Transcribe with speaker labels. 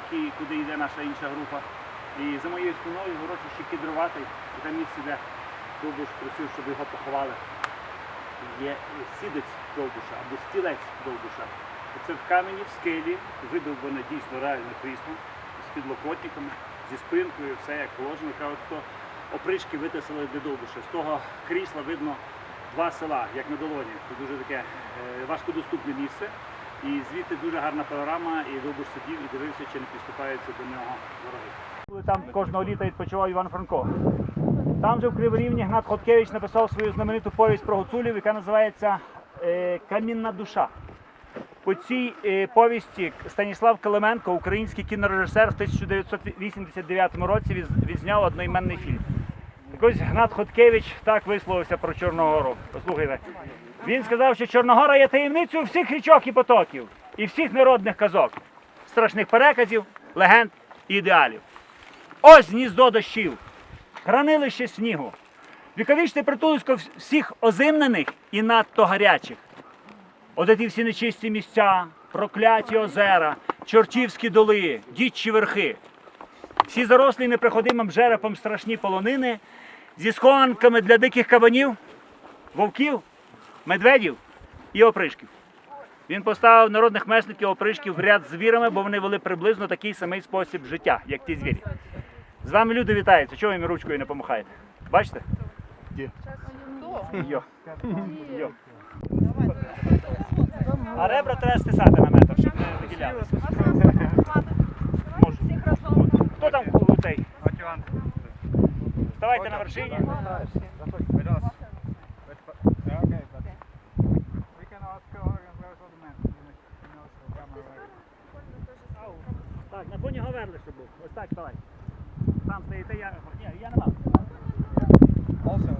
Speaker 1: які, куди йде наша інша група. І за моєю спиною урочище кідроватий, і там місце, де Довбуш просив, щоб його поховали. Є сідець Довбуша або стілець Довбуша. Це в камені, в скелі, видовбане дійсно реально крісло з підлокотниками, зі спинкою, все як положено. Кажуть, що опришки витисали до Довбуша. З того крісла видно два села, як на долоні. Це дуже таке е, важкодоступне місце. І звідти дуже гарна панорама, і Довбуш сидів і дивився, чи не підступаються до нього вороги. Там кожного літа відпочивав Іван Франко. Там же в Криворівні Гнат Хоткевич написав свою знамениту повість про гуцулів, яка називається е, Камінна душа. По цій е, повісті Станіслав Калименко, український кінорежисер, в 1989 році відзняв одноіменний фільм. Так ось Гнат Хоткевич так висловився про Чорногору. Послухайте. Він сказав, що Чорногора є таємницею всіх річок і потоків і всіх народних казок, страшних переказів, легенд і ідеалів. Ось гніздо дощів, хранилище снігу, віковічне притулисько всіх озимнених і надто гарячих. От ті всі нечисті місця, прокляті озера, чортівські доли, дічі верхи. Всі зарослі неприходимим жерепом страшні полонини зі схованками для диких кабанів, вовків, медведів і опришків. Він поставив народних месників опришків в ряд з звірами, бо вони вели приблизно такий самий спосіб життя, як ті звірі. З вами люди вітаються. Чого ви їм ручкою не помахаєте? Бачите? Йо. Йо. А ребра треба стисати на метр, щоб не виділялися. Хто там у цей? Ставайте на вершині. Так, на фоні Гаверли, щоб був. Ось так давай. Там стоїте, я. Ні, я не мав.
Speaker 2: Also,